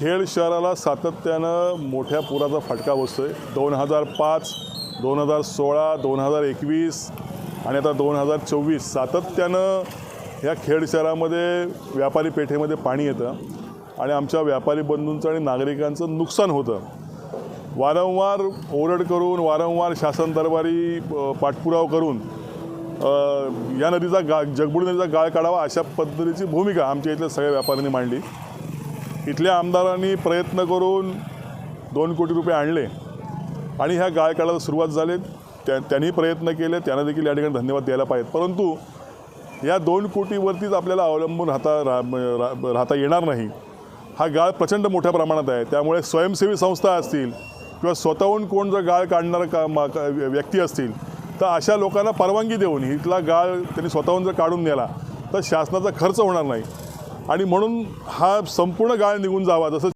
खेड शहराला सातत्यानं मोठ्या पुराचा फटका बसतो आहे दोन हजार पाच दोन हजार सोळा दोन हजार एकवीस आणि आता दोन हजार चोवीस सातत्यानं ह्या खेड शहरामध्ये व्यापारी पेठेमध्ये पाणी येतं आणि आमच्या व्यापारी बंधूंचं आणि नागरिकांचं नुकसान होतं. वारंवार ओरड करून वारंवार शासन दरबारी पाठपुराव पाठपुरावा करून या नदीचा गा जगबुडी नदीचा गाळ काढावा अशा पद्धतीची भूमिका आमच्या इथल्या सगळ्या व्यापाऱ्यांनी मांडली. इथल्या आमदारांनी प्रयत्न करून दोन कोटी रुपये आणले आणि ह्या गाळ काढायला सुरुवात झाली. त्या त्यांनी प्रयत्न केले. त्यांना देखील या ठिकाणी धन्यवाद द्यायला पाहिजेत. परंतु या दोन कोटीवरतीच आपल्याला अवलंबून राहता रा राहता येणार नाही. हा गाळ प्रचंड मोठ्या प्रमाणात आहे. त्यामुळे स्वयंसेवी संस्था असतील किंवा स्वतःहून कोण जर गाळ काढणारा का मा- का- व्यक्ती असतील तर अशा लोकांना परवानगी देऊन इथला गाळ त्यांनी स्वतःहून जर काढून नेला तर शासनाचा खर्च होणार नाही. आणि म्हणून हा संपूर्ण गाळ निघून जावा जसं